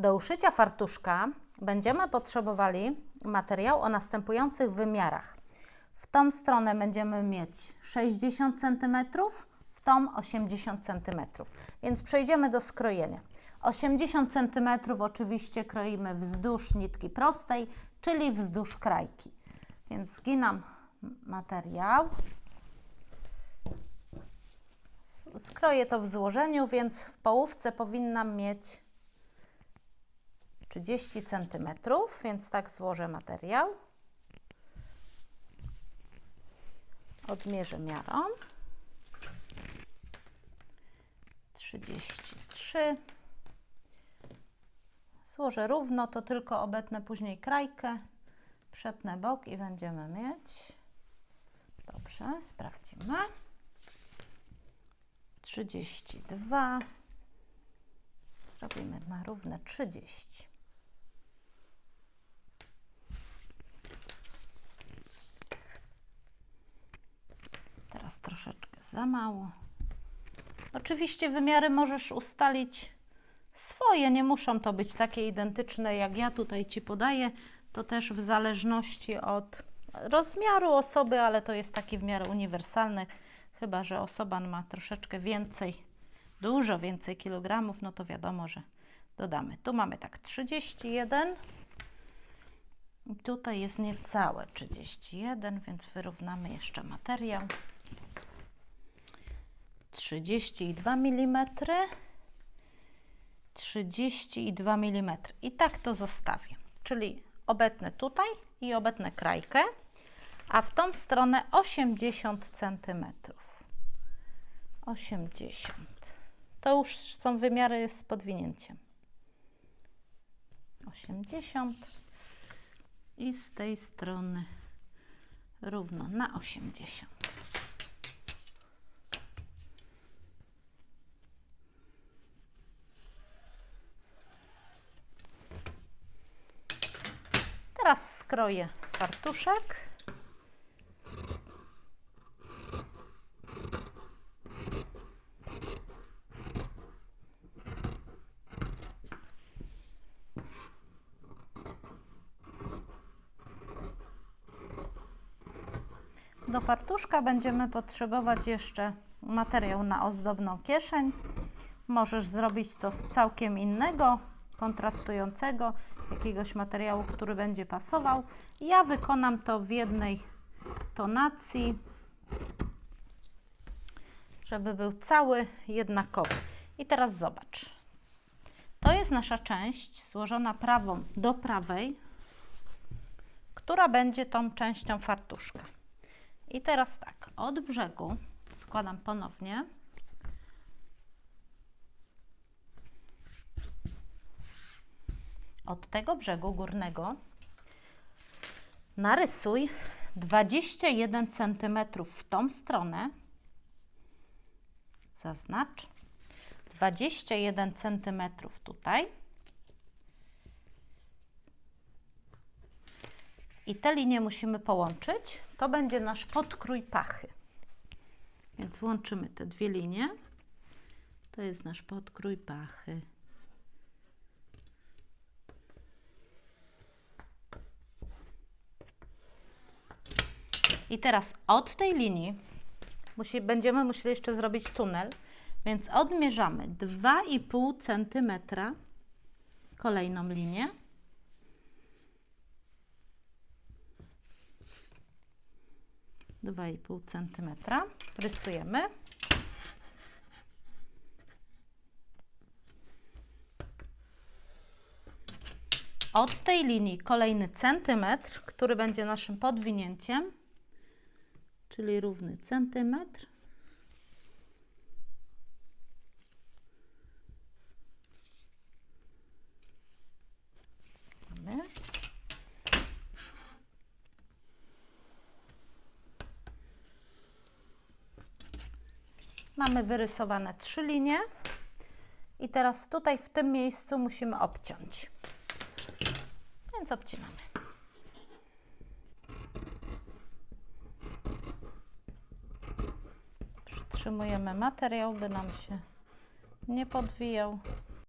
Do uszycia fartuszka będziemy potrzebowali materiał o następujących wymiarach. W tą stronę będziemy mieć 60 cm, w tą 80 cm. Więc przejdziemy do skrojenia. 80 cm oczywiście kroimy wzdłuż nitki prostej, czyli wzdłuż krajki. Więc zginam materiał. Skroję to w złożeniu, więc w połówce powinnam mieć 30 cm, więc tak złożę materiał. Odmierzę miarą. 33. Złożę równo, to tylko obetnę później krajkę, przetnę bok i będziemy mieć. Dobrze, sprawdzimy. 32. Zrobimy na równe 30. Teraz troszeczkę za mało. Oczywiście wymiary możesz ustalić swoje, nie muszą to być takie identyczne, jak ja tutaj Ci podaję. To też w zależności od rozmiaru osoby, ale to jest taki w miarę uniwersalny. Chyba, że osoba ma troszeczkę więcej, dużo więcej kilogramów, no to wiadomo, że dodamy. Tu mamy tak 31. I tutaj jest niecałe 31, więc wyrównamy jeszcze materiał. 32 mm. 32 mm. I tak to zostawię. Czyli obetnę tutaj i obetnę krajkę, a w tą stronę 80 cm. 80. To już są wymiary z podwinięciem. 80 i z tej strony równo na 80. Teraz skroję fartuszek. Do fartuszka będziemy potrzebować jeszcze materiał na ozdobną kieszeń. Możesz zrobić to z całkiem innego, kontrastującego, jakiegoś materiału, który będzie pasował. Ja wykonam to w jednej tonacji, żeby był cały jednakowy. I teraz zobacz. To jest nasza część złożona prawą do prawej, która będzie tą częścią fartuszka. I teraz tak, od brzegu składam ponownie. Od tego brzegu górnego narysuj 21 cm w tą stronę. Zaznacz. 21 cm tutaj. I te linie musimy połączyć. To będzie nasz podkrój pachy. Więc łączymy te dwie linie. To jest nasz podkrój pachy. I teraz od tej linii musi, będziemy musieli jeszcze zrobić tunel, więc odmierzamy 2,5 cm kolejną linię. Dwa i pół centymetra. Rysujemy. Od tej linii kolejny centymetr, który będzie naszym podwinięciem, czyli równy centymetr. Mamy. Mamy wyrysowane trzy linie i teraz tutaj w tym miejscu musimy obciąć. Więc obcinamy. Przytrzymujemy materiał, by nam się nie podwijał.